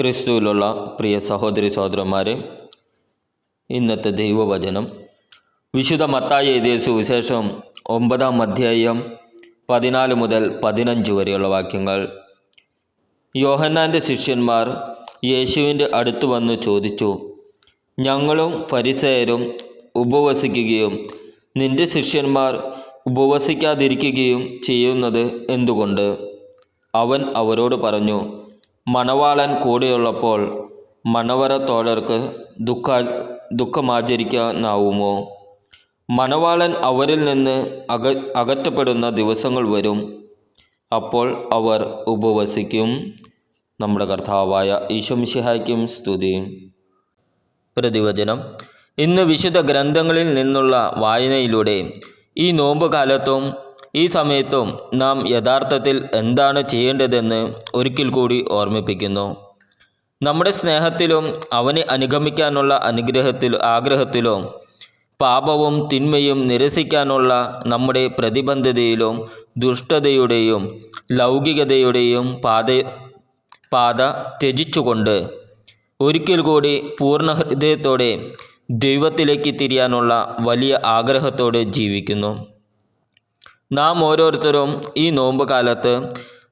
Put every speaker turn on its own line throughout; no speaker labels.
ക്രിസ്തുവിലുള്ള പ്രിയ സഹോദരി സഹോദരന്മാരെ ഇന്നത്തെ ദൈവവചനം. വിശുദ്ധ മത്തായി എഴുതിയ സുവിശേഷം ഒമ്പതാം അധ്യായം പതിനാല് മുതൽ പതിനഞ്ച് വരെയുള്ള വാക്യങ്ങൾ. യോഹന്നാന്റെ ശിഷ്യന്മാർ യേശുവിന്റെ അടുത്ത് വന്ന് ചോദിച്ചു ഞങ്ങളും ഫരിസയരും ഉപവസിക്കുകയും നിന്റെ ശിഷ്യന്മാർ ഉപവസിക്കാതിരിക്കുകയും ചെയ്യുന്നത് എന്തുകൊണ്ട്? അവൻ അവരോട് പറഞ്ഞു മണവാളൻ കൂടെയുള്ളപ്പോൾ മണവറത്തോഴർക്ക് ദുഃഖ ദുഃഖമാചരിക്കാനാവുമോ? മണവാളൻ അവരിൽ നിന്ന് അക അകറ്റപ്പെടുന്ന ദിവസങ്ങൾ വരും. അപ്പോൾ അവർ ഉപവസിക്കും. നമ്മുടെ കർത്താവായ ഈശംഷിഹായ്ക്കും സ്തുതി. പ്രതിവചനം. ഇന്ന് വിശുദ്ധ ഗ്രന്ഥങ്ങളിൽ നിന്നുള്ള വായനയിലൂടെ ഈ നോമ്പ് കാലത്തും ഈ സമയത്തും നാം യഥാർത്ഥത്തിൽ എന്താണ് ചെയ്യേണ്ടതെന്ന് ഒരിക്കൽ കൂടി ഓർമ്മിപ്പിക്കുന്നു. നമ്മുടെ സ്നേഹത്തിലും അവനെ അനുഗമിക്കാനുള്ള അനുഗ്രഹത്തിൽ ആഗ്രഹത്തിലും പാപവും തിന്മയും നിരസിക്കാനുള്ള നമ്മുടെ പ്രതിബന്ധതയിലും ദുഷ്ടതയുടെയും ലൗകികതയുടെയും പാത പാത ത്യജിച്ചുകൊണ്ട് ഒരിക്കൽ കൂടി പൂർണ ഹൃദയത്തോടെ ദൈവത്തിലേക്ക് തിരിയാനുള്ള വലിയ ആഗ്രഹത്തോടെ ജീവിക്കുന്നു. നാം ഓരോരുത്തരും ഈ നോമ്പ് കാലത്ത്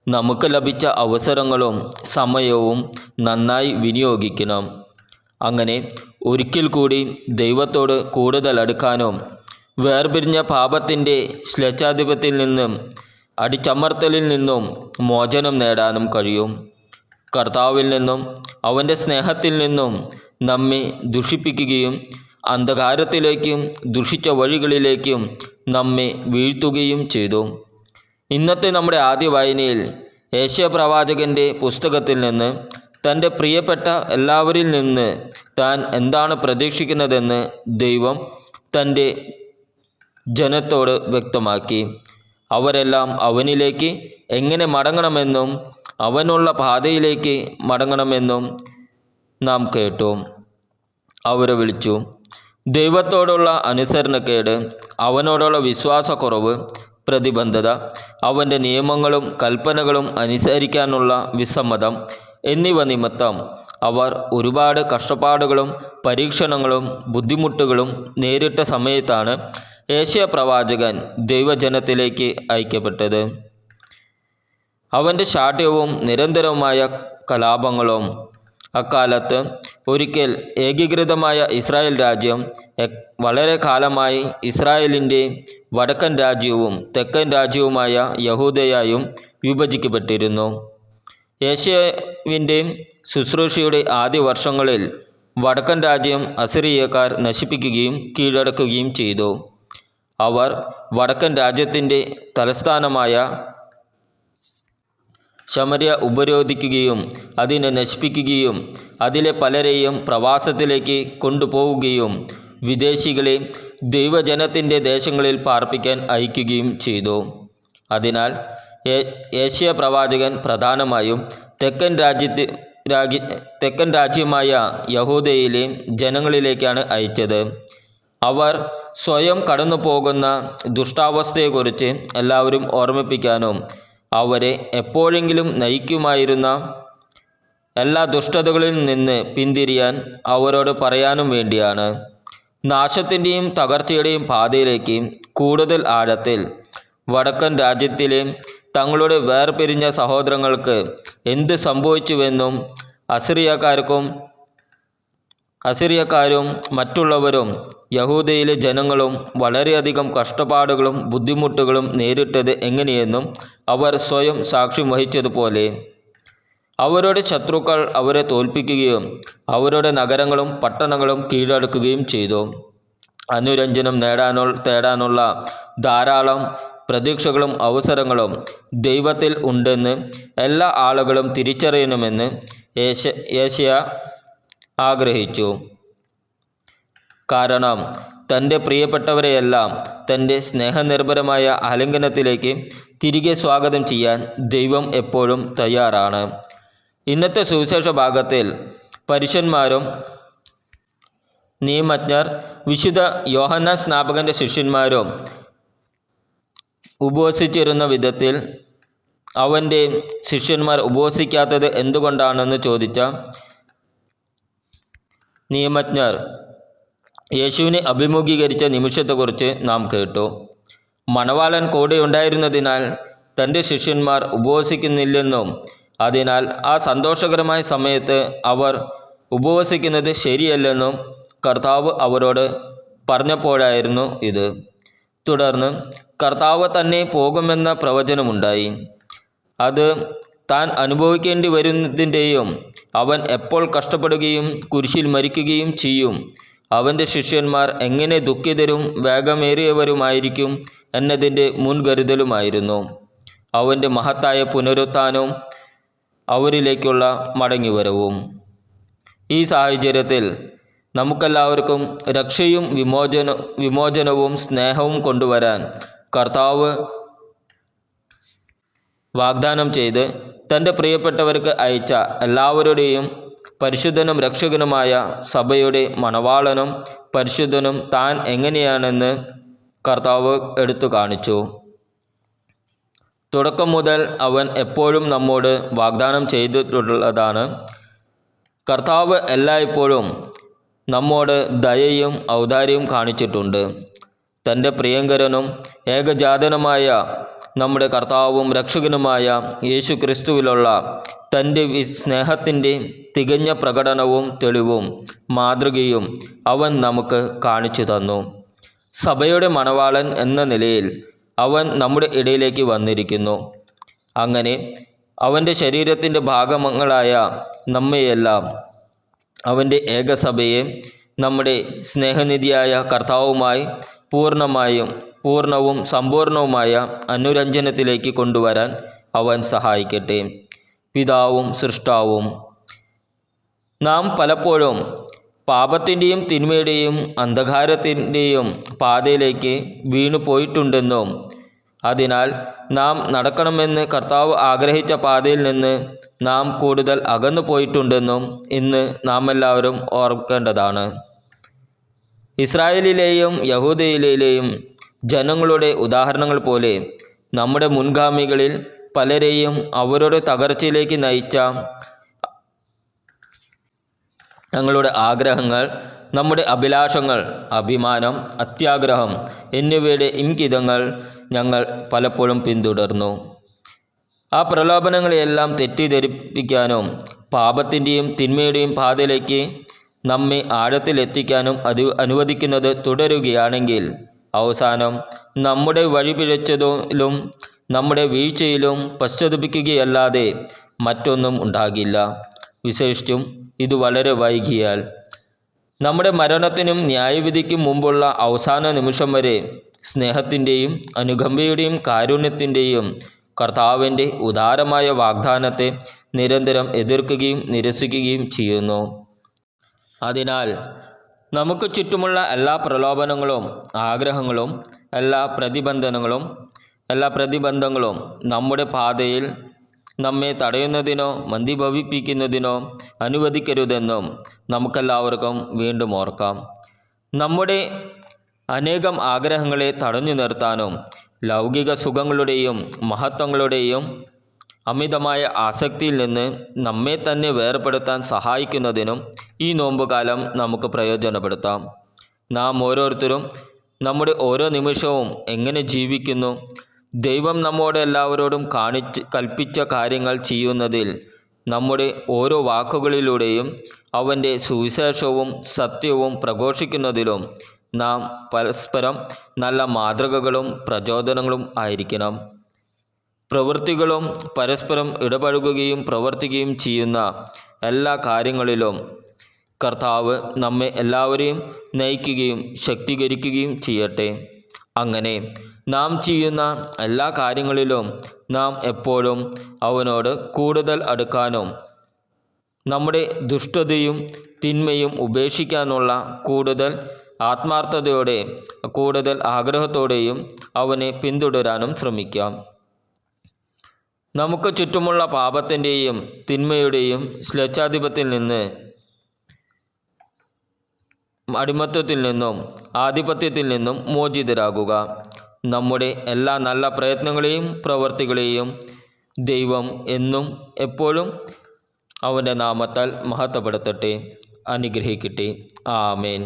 നമുക്ക് ലഭിച്ച അവസരങ്ങളും സമയവും നന്നായി വിനിയോഗിക്കണം. അങ്ങനെ ഒരിക്കൽ കൂടി ദൈവത്തോട് കൂടുതൽ അടുക്കാനും വേർപിരിഞ്ഞ പാപത്തിന്റെ ശ്ലേച്ഛാധിപത്യത്തിൽ നിന്നും അടിച്ചമർത്തലിൽ നിന്നും മോചനം നേടാനും കഴിയും. കർത്താവിൽ നിന്നും അവന്റെ സ്നേഹത്തിൽ നിന്നും നമ്മെ ദുഷിപ്പിക്കുകയും അന്ധകാരത്തിലേക്കും ദുഷിച്ച വഴികളിലേക്കും നമ്മെ വീഴ്ത്തുകയും ചെയ്തു. ഇന്നത്തെ നമ്മുടെ ആദ്യ വായനയിൽ ഏഷ്യ പ്രവാചകന്റെ പുസ്തകത്തിൽ നിന്ന് തന്റെ പ്രിയപ്പെട്ട എല്ലാവരിൽ നിന്ന് താൻ എന്താണ് പ്രതീക്ഷിക്കുന്നതെന്ന് ദൈവം തന്റെ ജനത്തോട് വ്യക്തമാക്കി. അവരെല്ലാം അവനിലേക്ക് എങ്ങനെ മടങ്ങണമെന്നും അവനുള്ള പാതയിലേക്ക് മടങ്ങണമെന്നും നാം കേട്ടു. അവരെ വിളിച്ചു. ദൈവത്തോടുള്ള അനുസരണക്കേട് അവനോടുള്ള വിശ്വാസക്കുറവ് പ്രതിബന്ധത അവന്റെ നിയമങ്ങളും കൽപ്പനകളും അനുസരിക്കാനുള്ള വിസമ്മതം എന്നിവ നിമിത്തം അവർ ഒരുപാട് കഷ്ടപ്പാടുകളും പരീക്ഷണങ്ങളും ബുദ്ധിമുട്ടുകളും നേരിട്ട സമയത്താണ് ഏഷ്യ പ്രവാചകൻ ദൈവജനത്തിലേക്ക് അയക്കപ്പെട്ടത്. അവന്റെ ശാഠ്യവും നിരന്തരവുമായ കലാപങ്ങളും അക്കാലത്ത് ഒരിക്കൽ ഏകീകൃതമായ ഇസ്രായേൽ രാജ്യം വളരെ കാലമായി ഇസ്രായേലിന്റെ വടക്കൻ രാജ്യവും തെക്കൻ രാജ്യവുമായ യഹൂദയായും വിഭജിക്കപ്പെട്ടിരുന്നു. യേശുവിന്റെ ശുശ്രൂഷയുടെ ആദ്യ വർഷങ്ങളിൽ വടക്കൻ രാജ്യം അസിറിയക്കാർ നശിപ്പിക്കുകയും കീഴടക്കുകയും ചെയ്തു. അവർ വടക്കൻ രാജ്യത്തിന്റെ തലസ്ഥാനമായ ശമര്യ ഉപരോധിക്കുകയും അതിനെ നശിപ്പിക്കുകയും അതിലെ പലരെയും പ്രവാസത്തിലേക്ക് കൊണ്ടുപോവുകയും വിദേശികളെ ദൈവജനത്തിന്റെ ദേശങ്ങളിൽ പാർപ്പിക്കാൻ അയക്കുകയും ചെയ്തു. അതിനാൽ ഏഷ്യ പ്രവാചകൻ പ്രധാനമായും തെക്കൻ രാജ്യത്തെ രാജ്യ തെക്കൻ രാജ്യമായ യഹൂദയിലെ ജനങ്ങളിലേക്കാണ് അയച്ചത്. അവർ സ്വയം കടന്നു പോകുന്ന ദുഷ്ടാവസ്ഥയെക്കുറിച്ച് എല്ലാവരും ഓർമ്മിപ്പിക്കാനും അവരെ എപ്പോഴെങ്കിലും നയിക്കുമായിരുന്ന എല്ലാ ദുഷ്ടതകളിൽ നിന്ന് പിന്തിരിയാൻ അവരോട് പറയാനും വേണ്ടിയാണ്. നാശത്തിന്റെയും തകർച്ചയുടെയും പാതയിലേക്ക് കൂടുതൽ ആഴത്തിൽ വടക്കൻ രാജ്യത്തിലെ തങ്ങളുടെ വേർപിരിഞ്ഞ സഹോദരങ്ങൾക്ക് എന്ത് സംഭവിച്ചുവെന്നും അസിറിയക്കാർക്കും അസിറിയക്കാരും മറ്റുള്ളവരും യഹൂദയിലെ ജനങ്ങളും വളരെയധികം കഷ്ടപ്പാടുകളും ബുദ്ധിമുട്ടുകളും നേരിട്ടത് എങ്ങനെയെന്നും അവർ സ്വയം സാക്ഷ്യം വഹിച്ചതുപോലെ. അവരുടെ ശത്രുക്കൾ അവരെ തോൽപ്പിക്കുകയും അവരുടെ നഗരങ്ങളും പട്ടണങ്ങളും കീഴടക്കുകയും ചെയ്തു. അനുരഞ്ജനം നേടാനോ തേടാനുള്ള ധാരാളം പ്രതീക്ഷകളും അവസരങ്ങളും ദൈവത്തിൽ ഉണ്ടെന്ന് എല്ലാ ആളുകളും തിരിച്ചറിയണമെന്ന് ഏഷ്യ ഏഷ്യ ആഗ്രഹിച്ചു. കാരണം തന്റെ പ്രിയപ്പെട്ടവരെയെല്ലാം തന്റെ സ്നേഹനിർഭരമായ ആലിംഗനത്തിലേക്ക് തിരികെ സ്വാഗതം ചെയ്യാൻ ദൈവം എപ്പോഴും തയ്യാറാണ്. ഇന്നത്തെ സുവിശേഷ ഭാഗത്തിൽ പരുഷന്മാരും നിയമജ്ഞർ വിശുദ്ധ യോഹന്ന സ്നാപകന്റെ ശിഷ്യന്മാരും ഉപവസിച്ചിരുന്ന വിധത്തിൽ അവന്റെ ശിഷ്യന്മാർ ഉപവസിക്കാത്തത് എന്തുകൊണ്ടാണെന്ന് ചോദിച്ച നിയമജ്ഞർ യേശുവിനെ അഭിമുഖീകരിച്ച നിമിഷത്തെക്കുറിച്ച് നാം കേട്ടു. മണവാളൻ കൂടെയുണ്ടായിരുന്നതിനാൽ തന്റെ ശിഷ്യന്മാർ ഉപവസിക്കുന്നില്ലെന്നും അതിനാൽ ആ സന്തോഷകരമായ സമയത്ത് അവർ ഉപവസിക്കുന്നത് ശരിയല്ലെന്നും കർത്താവ് അവരോട് പറഞ്ഞപ്പോഴായിരുന്നു ഇത്. തുടർന്ന് കർത്താവ് തന്നെ പോകുമെന്ന പ്രവചനമുണ്ടായി. അത് താൻ അനുഭവിക്കേണ്ടി വരുന്നതിന്റെയും അവൻ എപ്പോൾ കഷ്ടപ്പെടുകയും കുരിശിൽ മരിക്കുകയും ചെയ്യും. അവന്റെ ശിഷ്യന്മാർ എങ്ങനെ ദുഃഖിതരും വേഗമേറിയവരുമായിരിക്കും എന്നതിന്റെ മുൻകരുതലുമായിരുന്നു. അവന്റെ മഹത്തായ പുനരുത്ഥാനവും അവരിലേക്കുള്ള മടങ്ങിവരവും. ഈ സാഹചര്യത്തിൽ നമുക്കെല്ലാവർക്കും രക്ഷയും വിമോചന വിമോചനവും സ്നേഹവും കൊണ്ടുവരാൻ കർത്താവ് വാഗ്ദാനം ചെയ്ത് തന്റെ പ്രിയപ്പെട്ടവർക്ക് അയച്ച എല്ലാവരുടെയും പരിശുദ്ധനും രക്ഷകനുമായ സഭയുടെ മണവാളനും പരിശുദ്ധനും താൻ എങ്ങനെയാണെന്ന് കർത്താവ് എടുത്തു കാണിച്ചു. തുടക്കം മുതൽ അവൻ എപ്പോഴും നമ്മോട് വാഗ്ദാനം ചെയ്തിട്ടുള്ളതാണ്. കർത്താവ് എല്ലായ്പ്പോഴും നമ്മോട് ദയയും ഔദാര്യവും കാണിച്ചിട്ടുണ്ട്. തന്റെ പ്രിയങ്കരനും ഏകജാതനുമായ നമ്മുടെ കർത്താവും രക്ഷകനുമായ യേശു ക്രിസ്തുവിലുള്ള തന്റെ സ്നേഹത്തിന്റെ തികഞ്ഞ പ്രകടനവും തെളിവും മാതൃകയും അവൻ നമുക്ക് കാണിച്ചു തന്നു. സഭയുടെ മണവാളൻ എന്ന നിലയിൽ അവൻ നമ്മുടെ ഇടയിലേക്ക് വന്നിരിക്കുന്നു. അങ്ങനെ അവന്റെ ശരീരത്തിന്റെ ഭാഗങ്ങളായ നമ്മയെല്ലാം അവന്റെ ഏകസഭയെ നമ്മുടെ സ്നേഹനിധിയായ കർത്താവുമായി പൂർണമായും പൂർണവും സമ്പൂർണവുമായ അനുരഞ്ജനത്തിലേക്ക് കൊണ്ടുവരാൻ അവൻ സഹായിക്കട്ടെ. പിതാവും സൃഷ്ടാവും നാം പലപ്പോഴും പാപത്തിന്റെയും തിന്മയുടെയും അന്ധകാരത്തിന്റെയും പാതയിലേക്ക് വീണു പോയിട്ടുണ്ടെന്നും അതിനാൽ നാം നടക്കണമെന്ന് കർത്താവ് ആഗ്രഹിച്ച പാതയിൽ നിന്ന് നാം കൂടുതൽ അകന്നു പോയിട്ടുണ്ടെന്നും ഇന്ന് നാം എല്ലാവരും ഓർക്കേണ്ടതാണ്. ഇസ്രായേലിലെയും യഹൂദയിലെയും ജനങ്ങളുടെ ഉദാഹരണങ്ങൾ പോലെ നമ്മുടെ മുൻഗാമികളിൽ പലരെയും അവരുടെ തകർച്ചയിലേക്ക് നയിച്ച ഞങ്ങളുടെ ആഗ്രഹങ്ങൾ നമ്മുടെ അഭിലാഷങ്ങൾ അഭിമാനം അത്യാഗ്രഹം എന്നിവയുടെ ഇംഗിതങ്ങൾ ഞങ്ങൾ പലപ്പോഴും പിന്തുടർന്നു. ആ പ്രലോഭനങ്ങളെയെല്ലാം തെറ്റിദ്ധരിപ്പിക്കാനും പാപത്തിന്റെയും തിന്മയുടെയും പാതയിലേക്ക് നമ്മെ ആഴത്തിലെത്തിക്കാനും അത് അനുവദിക്കുന്നത് തുടരുകയാണെങ്കിൽ അവസാനം നമ്മുടെ വഴിപിഴച്ചതിലും നമ്മുടെ വീഴ്ചയിലും പശ്ചാത്തപിക്കുകയല്ലാതെ മറ്റൊന്നും ഉണ്ടാകില്ല. വിശേഷിച്ചും ഇത് വളരെ വൈകിയാൽ. നമ്മുടെ മരണത്തിനും ന്യായവിധിക്കും മുമ്പുള്ള അവസാന നിമിഷം വരെ സ്നേഹത്തിന്റെയും അനുകമ്പയുടെയും കാരുണ്യത്തിന്റെയും കർത്താവിന്റെ ഉദാരമായ വാഗ്ദാനത്തെ നിരന്തരം എതിർക്കുകയും നിരസിക്കുകയും ചെയ്യുന്നു. അതിനാൽ നമുക്ക് ചുറ്റുമുള്ള എല്ലാ പ്രലോഭനങ്ങളും ആഗ്രഹങ്ങളും എല്ലാ പ്രതിബന്ധനങ്ങളും എല്ലാ പ്രതിബന്ധങ്ങളും നമ്മുടെ പാതയിൽ നമ്മെ തടയുന്നതിനോ മന്ദിഭവിപ്പിക്കുന്നതിനോ അനുവദിക്കരുതെന്നും നമുക്കെല്ലാവർക്കും വീണ്ടും ഓർക്കാം. നമ്മുടെ അനേകം ആഗ്രഹങ്ങളെ തടഞ്ഞു നിർത്താനും ലൗകിക സുഖങ്ങളുടെയും മഹത്വങ്ങളുടെയും അമിതമായ ആസക്തിയിൽ നിന്ന് നമ്മെ തന്നെ വേർപെടുത്താൻ സഹായിക്കുന്നതിനും ഈ നോമ്പുകാലം നമുക്ക് പ്രയോജനപ്പെടുത്താം. നാം ഓരോരുത്തരും നമ്മുടെ ഓരോ നിമിഷവും എങ്ങനെ ജീവിക്കുന്നു ദൈവം നമ്മോട് എല്ലാവരോടും കാണിച്ച് കൽപ്പിച്ച കാര്യങ്ങൾ ചെയ്യുന്നതിൽ നമ്മുടെ ഓരോ വാക്കുകളിലൂടെയും അവന്റെ സുവിശേഷവും സത്യവും പ്രഘോഷിക്കുന്നതിലും നാം പരസ്പരം നല്ല മാതൃകകളും പ്രചോദനങ്ങളും ആയിരിക്കണം. പ്രവൃത്തികളും പരസ്പരം ഇടപഴകുകയും പ്രവർത്തിക്കുകയും ചെയ്യുന്ന എല്ലാ കാര്യങ്ങളിലും കർത്താവ് നമ്മെ എല്ലാവരെയും നയിക്കുകയും ശക്തീകരിക്കുകയും ചെയ്യട്ടെ. അങ്ങനെ നാം ചെയ്യുന്ന എല്ലാ കാര്യങ്ങളിലും നാം എപ്പോഴും അവനോട് കൂടുതൽ അടുക്കാനും നമ്മുടെ ദുഷ്ടതയും തിന്മയും ഉപേക്ഷിക്കാനുള്ള കൂടുതൽ ആത്മാർത്ഥതയോടെ കൂടുതൽ ആഗ്രഹത്തോടെയും അവനെ പിന്തുടരാനും ശ്രമിക്കാം. നമുക്ക് ചുറ്റുമുള്ള പാപത്തിന്റെയും തിന്മയുടെയും ശ്ലേച്ഛാധിപത്യത്തിൽ നിന്ന് അടിമത്വത്തിൽ നിന്നും ആധിപത്യത്തിൽ നിന്നും മോചിതരാകുക. നമ്മുടെ എല്ലാ നല്ല പ്രയത്നങ്ങളെയും പ്രവൃത്തികളെയും ദൈവം എന്നും എപ്പോഴും അവന്റെ നാമത്താൽ മഹത്വപ്പെടുത്തട്ടെ. അനുഗ്രഹിക്കട്ടെ. ആമേൻ.